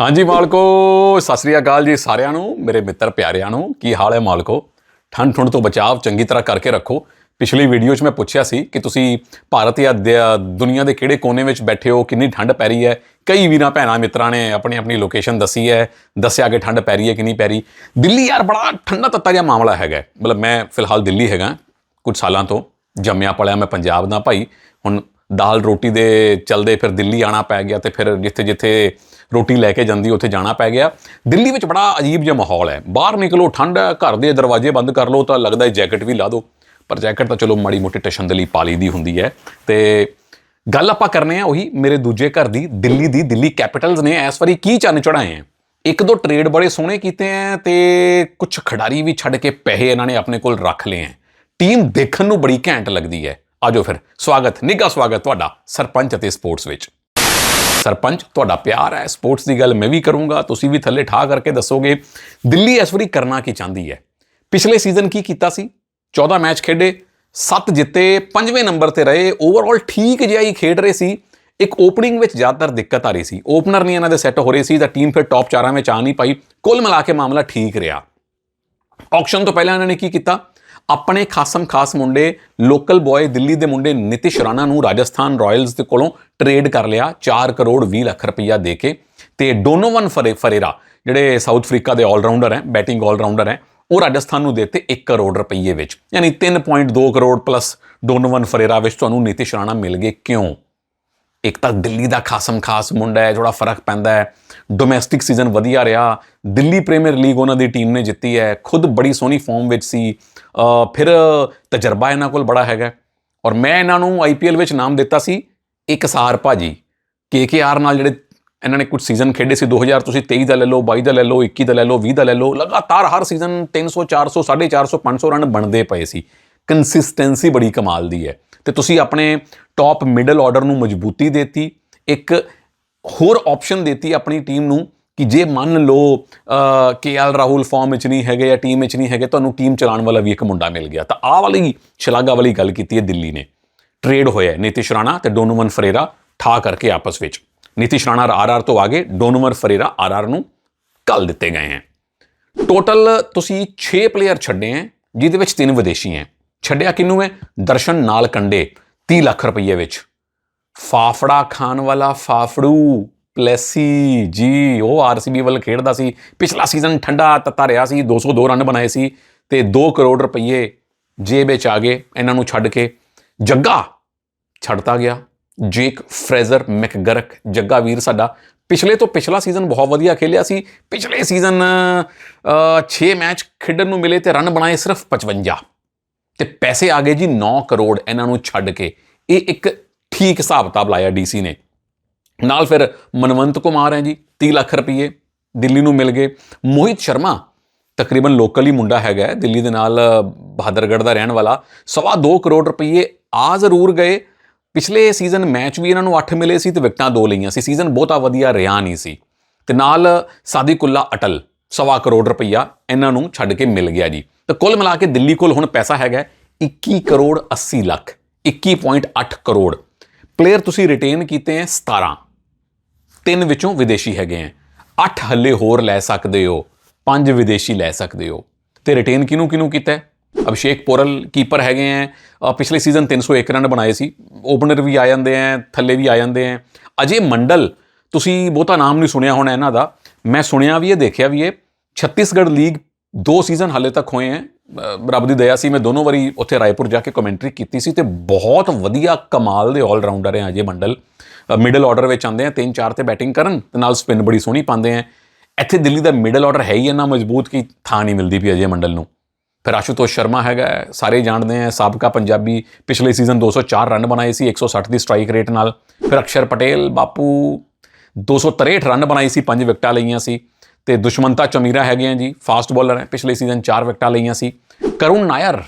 ਹਾਂਜੀ ਮਾਲਕੋ, ਸਤਿ ਸ੍ਰੀ ਅਕਾਲ ਜੀ ਸਾਰਿਆਂ ਨੂੰ, ਮੇਰੇ ਮਿੱਤਰ ਪਿਆਰਿਆਂ ਨੂੰ, ਕੀ ਹਾਲ ਹੈ ਮਾਲਕੋ? ਠੰਡ ਠੁੰਡ ਤੋਂ ਬਚਾਅ ਚੰਗੀ ਤਰ੍ਹਾਂ ਕਰਕੇ ਰੱਖੋ। ਪਿਛਲੀ ਵੀਡੀਓ 'ਚ ਮੈਂ ਪੁੱਛਿਆ ਸੀ ਕਿ ਤੁਸੀਂ ਭਾਰਤ ਜਾਂ ਦ- ਦੁਨੀਆ ਦੇ ਕਿਹੜੇ ਕੋਨੇ ਵਿੱਚ ਬੈਠੇ ਹੋ, ਕਿੰਨੀ ਠੰਡ ਪੈ ਰਹੀ ਹੈ? ਕਈ ਵੀਰਾਂ ਭੈਣਾਂ ਮਿੱਤਰਾਂ ਨੇ ਆਪਣੀ ਆਪਣੀ ਲੋਕੇਸ਼ਨ ਦੱਸੀ ਹੈ, ਦੱਸਿਆ ਕਿ ਠੰਡ ਪੈ ਰਹੀ ਹੈ ਕਿ ਨਹੀਂ ਪੈ ਰਹੀ। ਦਿੱਲੀ ਯਾਰ ਬੜਾ ਠੰਡਾ ਤੱਤਾ ਜਿਹਾ ਮਾਮਲਾ ਹੈਗਾ ਮਤਲਬ ਮੈਂ ਫਿਲਹਾਲ ਦਿੱਲੀ ਹੈਗਾ, ਕੁਝ ਸਾਲਾਂ ਤੋਂ ਜੰਮਿਆ ਪਲਿਆ ਮੈਂ ਪੰਜਾਬ ਦਾ ਭਾਈ। ਹੁਣ ਦਾਲ ਰੋਟੀ ਦੇ ਚਲਦੇ ਫਿਰ ਦਿੱਲੀ ਆਣਾ ਪੈ ਗਿਆ ਤੇ ਫਿਰ ਜਿੱਥੇ ਜਿੱਥੇ ਰੋਟੀ ਲੈ ਕੇ ਜਾਂਦੀ, ਉੱਥੇ ਜਾਣਾ ਪੈ ਗਿਆ। ਦਿੱਲੀ ਵਿੱਚ ਬੜਾ ਅਜੀਬ ਜਿਹਾ ਮਾਹੌਲ ਹੈ। ਬਾਹਰ ਨਿਕਲੋ, ਠੰਡ ਹੈ, ਘਰ ਦੇ ਦਰਵਾਜ਼ੇ ਬੰਦ ਕਰ ਲਓ, ਤਾਂ ਲੱਗਦਾ ਹੈ ਜੈਕਟ ਵੀ ਲਾ ਦਿਓ। ਪਰ ਜੈਕਟ ਤਾਂ ਚਲੋ ਮਾੜੀ ਮੋਟੀ ਟਸ਼ਨ ਦੇ ਲਈ ਪਾਲੀ ਦੀ ਹੁੰਦੀ ਹੈ। ਤੇ ਗੱਲ ਆਪਾਂ ਕਰਨੇ ਆ ਉਹੀ ਮੇਰੇ ਦੂਜੇ ਘਰ ਦੀ, ਦਿੱਲੀ ਦੀ, ਦਿੱਲੀ ਕੈਪੀਟਲਸ ਨੇ ਇਸ ਵਾਰੀ ਕੀ ਚੰਨ ਚੜਾਏ ਆ ਇੱਕ ਦੋ ਟ੍ਰੇਡ ਬੜੇ ਸੋਹਣੇ ਕੀਤੇ ਆ ਤੇ ਕੁਝ ਖਿਡਾਰੀ ਵੀ ਛੱਡ ਕੇ ਪੈਸੇ ਇਹਨਾਂ ਨੇ ਆਪਣੇ ਕੋਲ ਰੱਖ ਲਏ ਆ ਟੀਮ ਦੇਖਣ ਨੂੰ ਬੜੀ ਘੈਂਟ ਲੱਗਦੀ ਹੈ। ਆਜੋ ਫਿਰ, ਸਵਾਗਤ, ਨਿੱਘਾ ਸਵਾਗਤ ਤੁਹਾਡਾ ਸਰਪੰਚ ਅਤੇ ਸਪੋਰਟਸ ਵਿੱਚ। ਸਰਪੰਚ, ਤੁਹਾਡਾ ਪਿਆਰ ਹੈ, ਸਪੋਰਟਸ ਦੀ ਗੱਲ ਮੈਂ ਵੀ ਕਰੂੰਗਾ, ਤੁਸੀਂ ਵੀ ਥੱਲੇ ਠਾ ਕਰਕੇ ਦੱਸੋਗੇ, ਦਿੱਲੀ ਇਸ ਵਾਰੀ ਕਰਨਾ ਕੀ ਚਾਹੁੰਦੀ ਹੈ? ਪਿਛਲੇ ਸੀਜ਼ਨ ਕੀ ਕੀਤਾ ਸੀ? 14 ਮੈਚ ਖੇਡੇ 7 ਜਿੱਤੇ 5ਵੇਂ ਨੰਬਰ ਤੇ ਰਹੇ ਓਵਰਆਲ ਠੀਕ ਜਿਹਾ ਹੀ ਖੇਡ ਰਹੇ ਸੀ। ਇੱਕ ਓਪਨਿੰਗ ਵਿੱਚ ਜ਼ਿਆਦਾਤਰ ਦਿੱਕਤ ਆ ਰਹੀ ਸੀ। ਓਪਨਰ ਨਹੀਂ ਇਹਨਾਂ ਦੇ ਸੈੱਟ ਹੋ ਰਹੇ ਸੀ, ਤਾਂ ਟੀਮ ਫਿਰ ਟੌਪ 4 ਵਿੱਚ ਆ ਨਹੀਂ ਪਾਈ। ਕੁੱਲ ਮਿਲਾ ਕੇ ਮਾਮਲਾ ਠੀਕ ਰਿਹਾ। ਆਕਸ਼ਨ ਤੋਂ ਪਹਿਲਾਂ ਇਹਨਾਂ ਨੇ ਕੀ ਕੀਤਾ? ਆਪਣੇ ਖਾਸਮ ਖਾਸ ਮੁੰਡੇ ਲੋਕਲ ਬॉय ਦਿੱਲੀ ਦੇ ਮੁੰਡੇ ਨਿਤਿਸ਼ ਰਾਣਾ ਨੂੰ ਰਾਜਸਥਾਨ ਰਾਇਲਸ ਦੇ ਕੋਲੋਂ ਟ੍ਰੇਡ ਕਰ ਲਿਆ 4 ਕਰੋੜ 20 ਲੱਖ ਰੁਪਈਆ ਦੇ ਕੇ। ਤੇ ਡੋਨੋਵਨ ਫਰੇ ਫਰੇਰਾ ਜਿਹੜੇ ਸਾਊਥ ਅਫਰੀਕਾ ਦੇ ਆਲਰਾਊਂਡਰ ਹੈ ਬੈਟਿੰਗ ਆਲਰਾਊਂਡਰ ਹੈ, ਉਹ ਰਾਜਸਥਾਨ ਨੂੰ ਦੇਤੇ 1 ਕਰੋੜ ਰੁਪਈਏ ਵਿੱਚ। ਯਾਨੀ 3.2 ਕਰੋੜ ਪਲੱਸ ਡੋਨੋਵਨ ਫਰੇਰਾ ਵਿੱਚ ਤੁਹਾਨੂੰ ਨਿਤਿਸ਼ ਰਾਣਾ ਮਿਲ ਗਏ ਕਿਉਂ? ਇੱਕ ਤਾਂ ਦਿੱਲੀ ਦਾ ਖਾਸਮ ਖਾਸ ਮੁੰਡਾ ਹੈ ਥੋੜਾ ਫ਼ਰਕ ਪੈਂਦਾ ਹੈ। ਡੋਮੈਸਟਿਕ ਸੀਜ਼ਨ ਵਧੀਆ ਰਿਹਾ। ਦਿੱਲੀ ਪ੍ਰੀਮੀਅਰ ਲੀਗ ਉਹਨਾਂ ਦੀ ਟੀਮ ਨੇ ਜਿੱਤੀ ਹੈ। ਖੁਦ ਬੜੀ ਸੋਹਣੀ ਫਾਰਮ ਵਿੱਚ ਸੀ। ਫਿਰ ਤਜਰਬਾ ਇਹਨਾਂ ਕੋਲ ਬੜਾ ਹੈਗਾ ਔਰ ਮੈਂ ਇਹਨਾਂ ਨੂੰ ਆਈਪੀਐਲ ਵਿੱਚ ਨਾਮ ਦਿੱਤਾ ਸੀ, ਇੱਕ ਸਾਰ ਭਾਜੀ। ਕੇਕੇਆਰ ਨਾਲ ਜਿਹੜੇ ਇਹਨਾਂ ਨੇ ਕੁਝ ਸੀਜ਼ਨ ਖੇਡੇ ਸੀ 2000 ਤੁਸੀਂ 23 ਦਾ ਲੈ ਲਓ 22 ਦਾ ਲੈ ਲਓ 21 ਦਾ ਲੈ ਲਓ 20 ਦਾ ਲੈ ਲਓ, ਲਗਾਤਾਰ ਹਰ ਸੀਜ਼ਨ 300 400 450 500 ਰਨ ਬਣਦੇ ਪਏ ਸੀ। ਕੰਸਿਸਟੈਂਸੀ ਬੜੀ ਕਮਾਲ ਦੀ ਹੈ। ਤੇ ਤੁਸੀਂ ਆਪਣੇ ਟੌਪ ਮਿਡਲ ਆਰਡਰ ਨੂੰ ਮਜ਼ਬੂਤੀ ਦਿੱਤੀ, ਇੱਕ ਹੋਰ ਆਪਸ਼ਨ ਦਿੱਤੀ ਆਪਣੀ ਟੀਮ ਨੂੰ ਕਿ ਜੇ ਮੰਨ ਲਓ ਕੇ ਐਲ ਰਾਹੁਲ ਫਾਰਮ ਵਿੱਚ ਨਹੀਂ ਹੈਗੇ ਜਾਂ ਟੀਮ ਵਿੱਚ ਨਹੀਂ ਹੈਗੇ, ਤੁਹਾਨੂੰ ਟੀਮ ਚਲਾਉਣ ਵਾਲਾ ਵੀ ਇੱਕ ਮੁੰਡਾ ਮਿਲ ਗਿਆ। ਤਾਂ ਆਹ ਵਾਲੀ ਸ਼ਲਾਘਾ ਵਾਲੀ ਗੱਲ ਕੀਤੀ ਹੈ ਦਿੱਲੀ ਨੇ। ਟ੍ਰੇਡ ਹੋਇਆ ਨੀਤਿਸ਼ ਰਾਣਾ ਤੇ ਡੋਨੋਵਨ ਫਰੇਰਾ ਠਾ ਕਰਕੇ ਆਪਸ ਵਿੱਚ। ਨੀਤਿਸ਼ ਰਾਣਾ ਆਰਆਰ ਤੋਂ ਆਗੇ, ਡੋਨੋਵਨ ਫਰੇਰਾ ਆਰਆਰ ਨੂੰ ਕੱਲ ਦਿੱਤੇ ਗਏ ਹਨ ਟੋਟਲ ਤੁਸੀਂ 6 ਪਲੇਅਰ ਛੱਡੇ ਹੈ, ਜਿਹਦੇ ਵਿੱਚ ਤਿੰਨ ਵਿਦੇਸ਼ੀ ਹੈ। ਛੱਡਿਆ ਕਿਹਨੂੰ ਹੈ ਦਰਸ਼ਨ ਨਾਲ ਕੰਡੇ 30 ਲੱਖ ਰੁਪਏ ਵਿੱਚ। ਫਾਫੜਾ ਖਾਨ ਵਾਲਾ ਫਾਫੜੂ, ਪਲੈਸੀ ਜੀ, ਉਹ ਆਰਸੀਬੀ ਵੱਲ ਖੇਡਦਾ ਸੀ। ਪਿਛਲਾ ਸੀਜ਼ਨ ਠੰਡਾ ਤੱਤਾ ਰਿਹਾ ਸੀ 202 ਰਨ ਬਣਾਏ ਸੀ ਤੇ 2 ਕਰੋੜ ਰੁਪਏ ਜੇਬ ਵਿੱਚ ਆ ਗਏ ਇਹਨਾਂ ਨੂੰ ਛੱਡ ਕੇ। ਜੱਗਾ ਛੱਡਤਾ ਗਿਆ। ਜੇਕ ਫਰੇਜ਼ਰ ਮੈਕਗਰਕ, ਜੱਗਾ ਵੀਰ ਸਾਡਾ। ਪਿਛਲੇ ਤੋਂ ਪਿਛਲਾ ਸੀਜ਼ਨ ਬਹੁਤ ਵਧੀਆ ਖੇਲਿਆ ਸੀ। ਪਿਛਲੇ ਸੀਜ਼ਨ 6 ਮੈਚ ਖੇਡਣ ਨੂੰ ਮਿਲੇ ਤੇ ਰਨ ਬਣਾਏ ਸਿਰਫ 55 ਤੇ ਪੈਸੇ ਆ ਗਏ ਜੀ 9 ਕਰੋੜ ਇਹਨਾਂ ਨੂੰ ਛੱਡ ਕੇ। ਇਹ ਇੱਕ ਠੀਕ ਹਿਸਾਬ ਕਿਤਾਬ ਲਾਇਆ ਡੀਸੀ ਨੇ। ਨਾਲ ਫਿਰ ਮਨਵੰਤ ਕੁਮਾਰ ਹੈ ਜੀ 30 ਲੱਖ ਰੁਪਏ ਦਿੱਲੀ ਨੂੰ ਮਿਲ ਗਏ। ਮੋਹਿਤ ਸ਼ਰਮਾ ਤਕਰੀਬਨ ਲੋਕਲ ਹੀ ਮੁੰਡਾ ਹੈਗਾ ਦਿੱਲੀ ਦੇ ਨਾਲ ਬਹਾਦਰਗੜ੍ਹ ਦਾ ਰਹਿਣ ਵਾਲਾ। ਸਵਾ 2 ਕਰੋੜ ਰੁਪਏ ਆ ਜ਼ਰੂਰ ਗਏ। ਪਿਛਲੇ ਸੀਜ਼ਨ ਮੈਚ ਵੀ ਇਹਨਾਂ ਨੂੰ 8 ਮਿਲੇ ਸੀ ਤੇ ਵਿਕਟਾਂ ਦੋ ਲਈਆਂ ਸੀ। ਸੀਜ਼ਨ ਬਹੁਤਾ ਵਧੀਆ ਰਿਹਾ ਨਹੀਂ ਸੀ। ਤੇ ਨਾਲ ਸਾਦੀਕੁੱਲਾ ਅਟਲ ਸਵਾ ਕਰੋੜ ਰੁਪਈਆ ਇਹਨਾਂ ਨੂੰ ਛੱਡ ਕੇ ਮਿਲ ਗਿਆ ਜੀ। ਤੇ ਕੁੱਲ ਮਿਲਾ ਕੇ ਦਿੱਲੀ ਕੋਲ ਹੁਣ ਪੈਸਾ ਹੈਗਾ ਹੈ 21 ਕਰੋੜ 80 ਲੱਖ 21.8 ਕਰੋੜ। ਪਲੇਅਰ ਤੁਸੀਂ ਰਿਟੇਨ ਕੀਤੇ ਹੈ 17 ਤਿੰਨ ਵਿੱਚੋਂ ਵਿਦੇਸ਼ੀ ਹੈਗੇ ਹੈ। 8 ਹੱਲੇ ਹੋਰ ਲੈ ਸਕਦੇ ਹੋ, ਪੰਜ ਵਿਦੇਸ਼ੀ ਲੈ ਸਕਦੇ ਹੋ। ਤੇ ਰਿਟੇਨ ਕਿਹਨੂੰ ਕਿਹਨੂੰ ਕੀਤਾ ਅਭਿਸ਼ੇਕ ਪੋਰਲ ਕੀਪਰ ਹੈਗੇ ਹੈ। ਪਿਛਲੇ ਸੀਜ਼ਨ 301 ਰਨ ਬਣਾਏ ਸੀ। ਓਪਨਰ ਵੀ ਆ ਜਾਂਦੇ ਹੈ, ਥੱਲੇ ਵੀ ਆ ਜਾਂਦੇ ਹੈ। ਅਜੇ ਮੰਡਲ, ਤੁਸੀਂ ਬਹੁਤਾ ਨਾਮ ਨਹੀਂ ਸੁਣਿਆ ਹੋਣਾ ਇਹਨਾਂ ਦਾ। ਮੈਂ ਸੁਣਿਆ ਵੀ ਹੈ, ਦੇਖਿਆ ਵੀ ਇਹ ਛੱਤੀਸਗੜ੍ਹ ਲੀਗ ਦੋ ਸੀਜ਼ਨ ਹਾਲੇ ਤੱਕ ਹੋਏ ਹੈ। ਰੱਬ ਦੀ ਦਇਆ ਸੀ, ਮੈਂ ਦੋਨੋਂ ਵਾਰੀ ਉੱਥੇ ਰਾਏਪੁਰ ਜਾ ਕੇ ਕਮੈਂਟਰੀ ਕੀਤੀ ਸੀ ਤੇ ਬਹੁਤ ਵਧੀਆ ਕਮਾਲ ਦੇ ਆਲਰਾਊਂਡਰ ਹੈ ਅਜੇ ਮੰਡਲ। ਮਿਡਲ ਆਰਡਰ ਵਿੱਚ ਆਉਂਦੇ ਆ ਤਿੰਨ ਚਾਰ ਤੇ ਬੈਟਿੰਗ ਕਰਨ ਤੇ ਨਾਲ ਸਪਿਨ ਬੜੀ ਸੋਹਣੀ ਪਾਉਂਦੇ ਆ ਇੱਥੇ ਦਿੱਲੀ ਦਾ ਮਿਡਲ ਆਰਡਰ ਹੈ ਹੀ ਇੰਨਾ ਮਜ਼ਬੂਤ ਕਿ ਥਾਂ ਨਹੀਂ ਮਿਲਦੀ ਵੀ ਅਜੇ ਮੰਡਲ ਨੂੰ। ਫਿਰ ਆਸ਼ੂਤੋਸ਼ ਸ਼ਰਮਾ ਹੈਗਾ ਸਾਰੇ ਜਾਣਦੇ ਆ ਸਾਬਕਾ ਪੰਜਾਬੀ ਪਿਛਲੇ ਸੀਜ਼ਨ 204 ਰਨ ਬਣਾਏ ਸੀ 160 ਦੀ ਸਟ੍ਰਾਈਕ ਰੇਟ ਨਾਲ। ਫਿਰ ਅਕਸ਼ਰ ਪਟੇਲ, ਬਾਪੂ 263 ਰਨ ਬਣਾਏ ਸੀ, ਪੰਜ ਵਿਕਟਾਂ ਲਈਆਂ ਸੀ। ਤੇ ਦੁਸ਼ਮੰਤਾ ਚਮੀਰਾ ਹੈਗੇ ਆ ਜੀ ਫਾਸਟ ਬੋਲਰ ਹੈ, ਪਿਛਲੇ ਸੀਜ਼ਨ 4 ਵਿਕਟਾਂ ਲਈਆਂ ਸੀ। ਕਰੁਣ ਨਾਇਰ,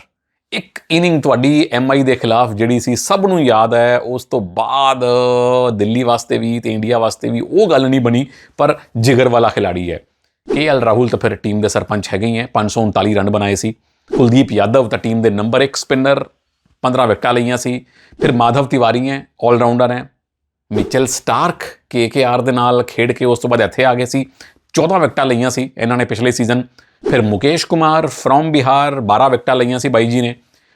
ਇੱਕ ਇਨਿੰਗ ਤੁਹਾਡੀ ਐਮਆਈ ਦੇ ਖਿਲਾਫ ਜਿਹੜੀ ਸੀ, ਸਭ ਨੂੰ ਯਾਦ ਹੈ, ਉਸ ਤੋਂ ਬਾਅਦ ਦਿੱਲੀ ਵਾਸਤੇ ਵੀ ਤੇ ਇੰਡੀਆ ਵਾਸਤੇ ਵੀ ਉਹ ਗੱਲ ਨਹੀਂ ਬਣੀ, ਪਰ ਜਿਗਰ ਵਾਲਾ ਖਿਲਾੜੀ ਹੈ। ਕੇਐਲ ਰਾਹੁਲ ਤਾਂ ਫਿਰ ਟੀਮ ਦੇ ਸਰਪੰਚ ਹੈਗੇ ਹੀ ਹੈ 539 ਰਨ ਬਣਾਏ ਸੀ। ਕੁਲਦੀਪ ਯਾਦਵ ਤਾਂ ਟੀਮ ਦੇ ਨੰਬਰ 1 ਸਪਿਨਰ 15 ਵਿਕਟਾਂ ਲਈਆਂ ਸੀ। ਫਿਰ ਮਾਧਵ ਤਿਵਾਰੀ ਹੈ ਆਲਰਾਊਂਡਰ ਹੈ। ਮਿਚਲ ਸਟਾਰਕ ਕੇਕੇਆਰ ਦੇ ਨਾਲ ਖੇਡ ਕੇ ਉਸ ਤੋਂ ਬਾਅਦ ਇੱਥੇ ਆ ਗਏ ਸੀ। 14 ਵਿਕਟਾਂ ਲਈਆਂ ਸੀ ਇਹਨਾਂ ਨੇ ਪਿਛਲੇ ਸੀਜ਼ਨ ਫਿਰ ਮੁਕੇਸ਼ ਕੁਮਾਰ ਫਰੋਮ ਬਿਹਾਰ 12 ਵਿਕਟਾਂ ਲਈਆਂ ਸੀ ਬਾਈ ਜੀ ਨੇ।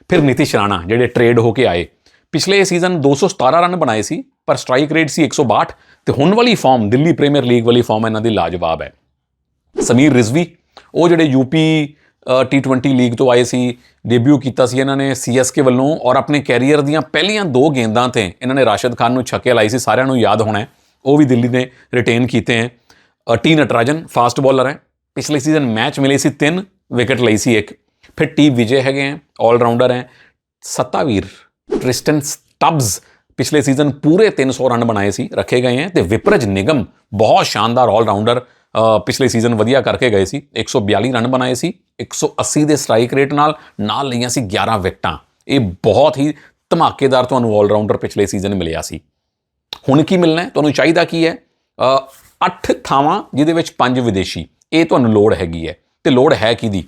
ਫਿਰ ਨਿਤਿਸ਼ ਰਾਣਾ ਜਿਹੜੇ ਟ੍ਰੇਡ ਹੋ ਕੇ ਆਏ। ਪਿਛਲੇ ਸੀਜ਼ਨ 217 ਰਨ ਬਣਾਏ ਸੀ, ਪਰ ਸਟ੍ਰਾਈਕ ਰੇਟ ਸੀ 162 ਤੇ ਹੁਣ ਵਾਲੀ ਫਾਰਮ ਦਿੱਲੀ ਪ੍ਰੀਮੀਅਰ ਲੀਗ ਵਾਲੀ ਫਾਰਮ ਇਹਨਾਂ ਦੀ ਲਾਜਵਾਬ ਹੈ। ਸਮੀਰ ਰਿਜ਼ਵੀ, ਉਹ ਜਿਹੜੇ ਯੂਪੀ ਟੀ20 ਲੀਗ ਤੋਂ ਆਏ ਸੀ ਡੈਬਿਊ ਕੀਤਾ ਸੀ ਇਹਨਾਂ ਨੇ ਸੀਐਸਕੇ ਵੱਲੋਂ ਔਰ ਆਪਣੇ ਕੈਰੀਅਰ ਦੀਆਂ ਪਹਿਲੀਆਂ ਦੋ ਗੇਂਦਾਂ ਤੇ ਇਹਨਾਂ ਨੇ ਰਾਸ਼ਦ ਖਾਨ ਨੂੰ ਛੱਕੇ ਲਾਈ ਸੀ, ਸਾਰਿਆਂ ਨੂੰ ਯਾਦ ਹੋਣਾ ਉਹ ਵੀ ਦਿੱਲੀ ਨੇ ਰਿਟੇਨ ਕੀਤੇ ਹੈ। ਟੀ ਨਟਰਾਜਨ ਫਾਸਟ ਬੋਲਰ ਹੈ ਪਿਛਲੇ ਸੀਜ਼ਨ ਮੈਚ ਮਿਲੇ ਸੀ ਤਿੰਨ ਵਿਕਟ ਲਈ ਸੀ ਇੱਕ ਫਿਰ ਟੀ ਵਿਜੇ ਹੈਗੇ ਹੈ 올 ਰਾਊਂਡਰ ਹੈ ਸੱਤਾਵੀਰ ਟ੍ਰਿਸਟਨ ਸਟਬਸ ਪਿਛਲੇ ਸੀਜ਼ਨ ਪੂਰੇ 300 ਰਨ ਬਣਾਏ ਸੀ ਰੱਖੇ ਗਏ ਹੈ ਤੇ ਵਿਪਰਜ ਨਿਗਮ ਬਹੁਤ ਸ਼ਾਨਦਾਰ 올 ਰਾਊਂਡਰ ਪਿਛਲੇ ਸੀਜ਼ਨ ਵਧੀਆ ਕਰਕੇ ਗਏ ਸੀ 142 ਰਨ ਬਣਾਏ ਸੀ 180 ਦੇ ਸਟ੍ਰਾਈਕ ਰੇਟ ਨਾਲ ਨਾਲ ਲਈਆਂ ਸੀ 11 ਵਿਕਟਾਂ ਇਹ ਬਹੁਤ ਹੀ ਧਮਾਕੇਦਾਰ ਤੁਹਾਨੂੰ 올 ਰਾਊਂਡਰ ਪਿਛਲੇ ਸੀਜ਼ਨ ਮਿਲਿਆ ਸੀ ਹੁਣ ਕੀ ਮਿਲਣਾ ਹੈ ਤੁਹਾਨੂੰ ਚਾਹੀਦਾ ਕੀ ਹੈ ਅ, ਅੱਠ ਥਾਵਾਂ ਜਿਹਦੇ ਵਿੱਚ ਪੰਜ ਵਿਦੇਸ਼ੀ। ਇਹ ਤੁਹਾਨੂੰ ਲੋੜ ਹੈਗੀ ਹੈ। ਤੇ ਲੋੜ ਹੈ ਕਿਹਦੀ?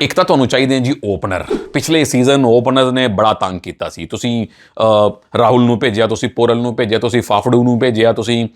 ਇੱਕ ਤਾਂ ਤੁਹਾਨੂੰ ਚਾਹੀਦੇ ਜੀ ਓਪਨਰ। ਪਿਛਲੇ ਸੀਜ਼ਨ ਓਪਨਰ ਨੇ ਬੜਾ ਤੰਗ ਕੀਤਾ ਸੀ। ਤੁਸੀਂ ਰਾਹੁਲ ਨੂੰ ਭੇਜਿਆ ਤੁਸੀਂ ਪੋਰਲ ਨੂੰ ਭੇਜਿਆ ਤੁਸੀਂ ਫਾਫੜੂ ਨੂੰ ਭੇਜਿਆ ਤੁਸੀਂ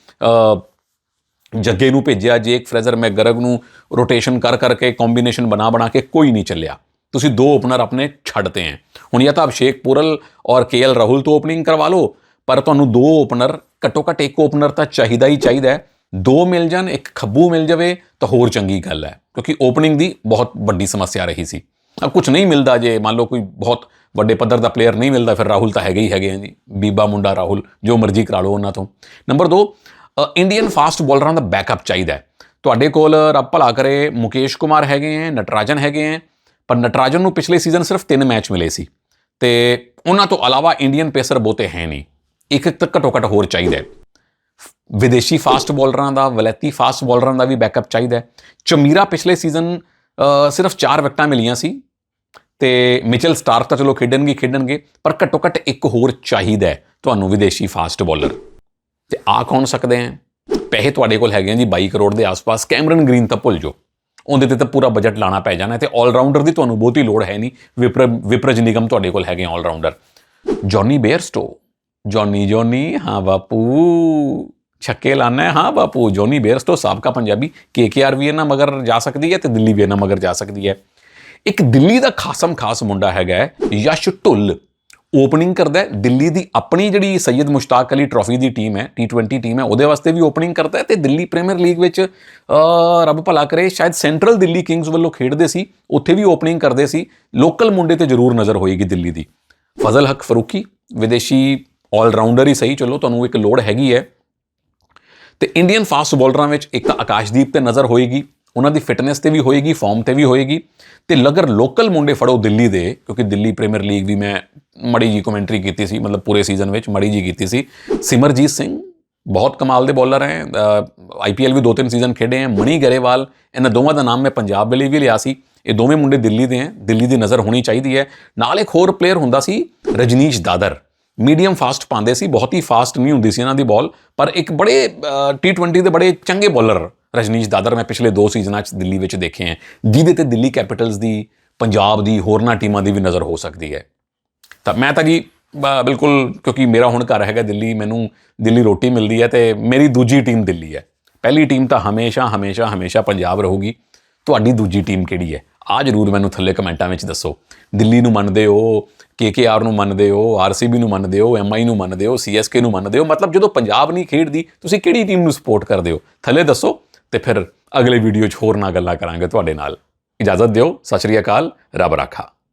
ਜੱਗੇ ਨੂੰ ਭੇਜਿਆ ਜੇਕ ਫਰੇਜ਼ਰ ਮੈਗਰਗ ਨੂੰ ਰੋਟੇਸ਼ਨ ਕਰ ਕਰਕੇ ਕੰਬੀਨੇਸ਼ਨ ਬਣਾ ਬਣਾ ਕੇ ਕੋਈ ਨਹੀਂ ਚੱਲਿਆ। ਤੁਸੀਂ ਦੋ ਓਪਨਰ ਆਪਣੇ ਛੱਡਤੇ ਹੈ। ਹੁਣ ਜਾਂ ਤਾਂ ਅਭਿਸ਼ੇਕ ਪੁਰਲ ਔਰ ਕੇਐਲ ਰਾਹੁਲ ਤੋਂ ਓਪਨਿੰਗ ਕਰਵਾ ਲਓ ਪਰ ਤੁਹਾਨੂੰ ਦੋ ਓਪਨਰ ਘੱਟੋ ਘੱਟ ਇੱਕ ਓਪਨਰ ਤਾਂ ਚਾਹੀਦਾ ਹੀ ਚਾਹੀਦਾ ਹੈ। ਦੋ ਮਿਲ ਜਾਣ, ਇੱਕ ਖੱਬੂ ਮਿਲ ਜਾਵੇ ਤਾਂ ਹੋਰ ਚੰਗੀ ਗੱਲ ਹੈ, ਕਿਉਂਕਿ ਓਪਨਿੰਗ ਦੀ ਬਹੁਤ ਵੱਡੀ ਸਮੱਸਿਆ ਰਹੀ ਸੀ। ਅਬ ਕੁਝ ਨਹੀਂ ਮਿਲਦਾ ਜੇ, ਮੰਨ ਲਓ ਕੋਈ ਬਹੁਤ ਵੱਡੇ ਪੱਧਰ ਦਾ ਪਲੇਅਰ ਨਹੀਂ ਮਿਲਦਾ, ਫਿਰ ਰਾਹੁਲ ਤਾਂ ਹੈਗੇ ਹੀ ਹੈਗੇ ਆ ਜੀ। ਬੀਬਾ, ਮੁੰਡਾ, ਰਾਹੁਲ, ਜੋ ਮਰਜ਼ੀ ਕਰਾ ਲਓ ਉਹਨਾਂ ਤੋਂ। ਨੰਬਰ 2 ਇੰਡੀਅਨ ਫਾਸਟ ਬੋਲਰਾਂ ਦਾ ਬੈਕਅਪ ਚਾਹੀਦਾ ਹੈ। ਤੁਹਾਡੇ ਕੋਲ ਰੱਬ ਭਲਾ ਕਰੇ, ਮੁਕੇਸ਼ ਕੁਮਾਰ ਹੈਗੇ ਹੈ ਨਟਰਾਜਨ ਹੈਗੇ ਹੈ ਪਰ ਨਟਰਾਜਨ ਨੂੰ ਪਿਛਲੇ ਸੀਜ਼ਨ ਸਿਰਫ 3 ਮੈਚ ਮਿਲੇ ਸੀ। ਤੇ ਉਹਨਾਂ ਤੋਂ ਇਲਾਵਾ ਇੰਡੀਅਨ ਪੇਸਰ ਬਹੁਤੇ ਹੈ ਨਹੀਂ। ਇੱਕ ਇੱਕ ਤਾਂ ਘੱਟੋ ਘੱਟ ਹੋਰ ਚਾਹੀਦਾ ਹੈ। ਵਿਦੇਸ਼ੀ ਫਾਸਟ ਬੋਲਰਾਂ ਦਾ, ਵਲੈਤੀ ਫਾਸਟ ਬੋਲਰਾਂ ਦਾ ਵੀ ਬੈਕਅਪ ਚਾਹੀਦਾ ਹੈ। ਚਮੀਰਾ ਪਿਛਲੇ ਸੀਜ਼ਨ ਸਿਰਫ 4 ਵਿਕਟਾਂ ਮਿਲੀਆਂ ਸੀ ਤੇ ਮਿਚਲ ਸਟਾਰਕ ਤਾਂ ਚਲੋ ਖੇਡਣਗੇ ਖੇਡਣਗੇ, ਪਰ ਘੱਟੋ ਘੱਟ ਇੱਕ ਹੋਰ ਚਾਹੀਦਾ ਤੁਹਾਨੂੰ ਵਿਦੇਸ਼ੀ ਫਾਸਟ ਬੋਲਰ ਤੇ ਆ ਕੌਣ ਸਕਦੇ ਹੈ? ਪੈਸੇ ਤੁਹਾਡੇ ਕੋਲ ਹੈਗੇ ਆ ਜੀ 22 ਕਰੋੜ ਦੇ ਆਸ-ਪਾਸ, ਕੈਮਰਨ ਗ੍ਰੀਨ ਤਾਂ ਭੁੱਲ ਜਾਓ। ਉਹਦੇ ਤੇ ਤਾਂ ਪੂਰਾ ਬਜਟ ਲਾਣਾ ਪੈ ਜਾਣਾ, ਤੇ ਆਲਰਾਊਂਡਰ ਦੀ ਤੁਹਾਨੂੰ ਬਹੁਤੀ ਲੋੜ ਹੈ ਨਹੀਂ। ਵਿਪਰ ਵਿਪਰਜ ਨਿਗਮ ਤੁਹਾਡੇ ਕੋਲ ਹੈਗੇ all rounder Jonny Bairstow Jonny Jonny, ਹਾਂ ਬਾਪੂ। ਛੱਕੇ ਲਾਣਾ ਹੈ, ਹਾਂ ਬਾਪੂ, ਜੌਨੀ ਤੋਂ ਸਾਬਕਾ ਪੰਜਾਬੀ ਕੇਕੇਆਰ ਵੀ ਇਹਨਾਂ ਮਗਰ ਜਾ ਸਕਦੀ ਹੈ ਤੇ ਦਿੱਲੀ ਵੀ ਇਹਨਾਂ ਮਗਰ ਜਾ ਸਕਦੀ ਹੈ। ਇੱਕ ਦਿੱਲੀ ਦਾ ਖਾਸਮ ਖਾਸ ਮੁੰਡਾ ਹੈਗਾ ਯਸ਼ ਢੁੱਲ। ਓਪਨਿੰਗ ਕਰਦਾ ਹੈ, ਦਿੱਲੀ ਦੀ ਆਪਣੀ ਜਿਹੜੀ ਸੈਯਦ ਮੁਸ਼ਤਾਕ ਅਲੀ ਟਰਾਫੀ ਦੀ ਟੀਮ ਹੈ ਟੀ20 ਟੀਮ ਹੈ, ਉਹਦੇ ਵਾਸਤੇ ਵੀ ਓਪਨਿੰਗ ਕਰਦਾ ਹੈ ਤੇ ਦਿੱਲੀ ਪ੍ਰੀਮੀਅਰ ਲੀਗ ਵਿੱਚ ਰੱਬ ਭਲਾ ਕਰੇ, ਸ਼ਾਇਦ ਸੈਂਟਰਲ ਦਿੱਲੀ ਕਿੰਗਸ ਵੱਲੋਂ ਖੇਡਦੇ ਸੀ, ਉੱਥੇ ਵੀ ਓਪਨਿੰਗ ਕਰਦੇ ਸੀ। ਲੋਕਲ ਮੁੰਡੇ ਤੇ ਜ਼ਰੂਰ ਨਜ਼ਰ ਹੋਏਗੀ ਦਿੱਲੀ ਦੀ। ਫਜ਼ਲ ਹਕ ਫਰੂਕੀ ਵਿਦੇਸ਼ੀ ਆਲਰਾਊਂਡਰ ਹੀ ਸਹੀ, ਚਲੋ ਤੁਹਾਨੂੰ ਇੱਕ ਲੋੜ ਹੈਗੀ ਹੈ। ਤੇ ਇੰਡੀਅਨ ਫਾਸਟ ਬੋਲਰਾਂ ਵਿੱਚ ਇੱਕ ਤਾਂ ਆਕਾਸ਼ਦੀਪ ਤੇ ਨਜ਼ਰ ਹੋਏਗੀ, ਉਹਨਾਂ ਦੀ ਫਿਟਨੈਸ ਤੇ ਵੀ ਹੋਏਗੀ ਫਾਰਮ ਤੇ ਵੀ ਹੋਏਗੀ। ਤੇ ਲਗਰ ਲੋਕਲ ਮੁੰਡੇ ਫੜੋ ਦਿੱਲੀ ਦੇ, ਕਿਉਂਕਿ ਦਿੱਲੀ ਪ੍ਰੀਮੀਅਰ ਲੀਗ ਵੀ ਮੈਂ ਮੜੀ ਜੀ ਕਮੈਂਟਰੀ ਕੀਤੀ ਸੀ, ਮਤਲਬ ਪੂਰੇ ਸੀਜ਼ਨ ਵਿੱਚ ਮੜੀ ਜੀ ਕੀਤੀ ਸੀ। ਸਿਮਰਜੀਤ ਸਿੰਘ ਬਹੁਤ ਕਮਾਲ ਦੇ ਬੋਲਰ ਹੈ ਆਈਪੀਐਲ ਵੀ ਦੋ ਤਿੰਨ ਸੀਜ਼ਨ ਖੇਡੇ ਹੈ ਮਣੀ ਗਰੇਵਾਲ, ਇਹਨਾਂ ਦੋਵਾਂ ਦਾ ਨਾਮ ਮੈਂ ਪੰਜਾਬ ਲਈ ਵੀ ਲਿਆ ਸੀ। ਇਹ ਦੋਵੇਂ ਮੁੰਡੇ ਦਿੱਲੀ ਦੇ ਹੈ, ਦਿੱਲੀ ਦੀ ਨਜ਼ਰ ਹੋਣੀ ਚਾਹੀਦੀ ਹੈ। ਨਾਲ ਇੱਕ ਹੋਰ ਪਲੇਅਰ ਹੁੰਦਾ ਸੀ, ਰਜਨੀਸ਼ ਦਾਦਰ। ਮੀਡੀਅਮ ਫਾਸਟ ਪਾਉਂਦੇ ਸੀ, ਬਹੁਤ ਹੀ ਫਾਸਟ ਨਹੀਂ ਹੁੰਦੀ ਸੀ ਇਹਨਾਂ ਦੀ ਬਾਲ, ਪਰ ਇੱਕ ਬੜੇ ਟੀ20 ਦੇ ਬੜੇ ਚੰਗੇ ਬੋਲਰ ਰਜਨੀਸ਼ ਦਾਦਰ ਮੈਂ ਪਿਛਲੇ ਦੋ ਸੀਜ਼ਨਾਂ 'ਚ ਦਿੱਲੀ ਵਿੱਚ ਦੇਖੇ ਹੈ, ਜਿਹਦੇ ਤੇ ਦਿੱਲੀ ਕੈਪੀਟਲਸ ਦੀ, ਪੰਜਾਬ ਦੀ ਹੋਰਨਾਂ ਟੀਮਾਂ ਦੀ ਵੀ ਨਜ਼ਰ ਹੋ ਸਕਦੀ ਹੈ। ਤਾਂ ਮੈਂ ਤਾਂ ਜੀ, ਬ- ਬਿਲਕੁਲ, ਕਿਉਂਕਿ ਮੇਰਾ ਹੁਣ ਘਰ ਹੈਗਾ ਦਿੱਲੀ, ਮੈਨੂੰ ਦਿੱਲੀ ਰੋਟੀ ਮਿਲਦੀ ਹੈ ਤੇ ਮੇਰੀ ਦੂਜੀ ਟੀਮ ਦਿੱਲੀ ਹੈ। ਪਹਿਲੀ ਟੀਮ ਤਾਂ ਹਮੇਸ਼ਾ ਹਮੇਸ਼ਾ ਹਮੇਸ਼ਾ ਪੰਜਾਬ ਰਹੂਗੀ। ਤੁਹਾਡੀ ਦੂਜੀ ਟੀਮ ਕਿਹੜੀ ਹੈ? ਆ ਜਰੂਰ ਮੈਨੂੰ ਥੱਲੇ ਕਮੈਂਟਾਂ ਵਿੱਚ ਦੱਸੋ। ਦਿੱਲੀ ਨੂੰ ਮੰਨਦੇ ਹੋ ਕੇਕੇਆਰ ਨੂੰ ਮੰਨਦੇ ਹੋ ਆਰਸੀਬੀ ਨੂੰ ਮੰਨਦੇ ਹੋ ਐਮਆਈ ਨੂੰ ਮੰਨਦੇ ਹੋ ਸੀਐਸਕੇ ਨੂੰ ਮੰਨਦੇ ਹੋ? ਮਤਲਬ ਜਦੋਂ ਪੰਜਾਬ ਨਹੀਂ ਖੇਡਦੀ, ਤੁਸੀਂ ਕਿਹੜੀ ਟੀਮ ਨੂੰ ਸਪੋਰਟ ਕਰਦੇ ਹੋ? ਥੱਲੇ ਦੱਸੋ ਤੇ ਫਿਰ ਅਗਲੇ ਵੀਡੀਓ 'ਚ ਹੋਰ ਨਾ ਗੱਲਾਂ ਕਰਾਂਗੇ ਤੁਹਾਡੇ ਨਾਲ। ਇਜਾਜ਼ਤ ਦਿਓ, ਸਤਿ ਸ਼੍ਰੀ ਅਕਾਲ, ਰੱਬ ਰਾਖਾ।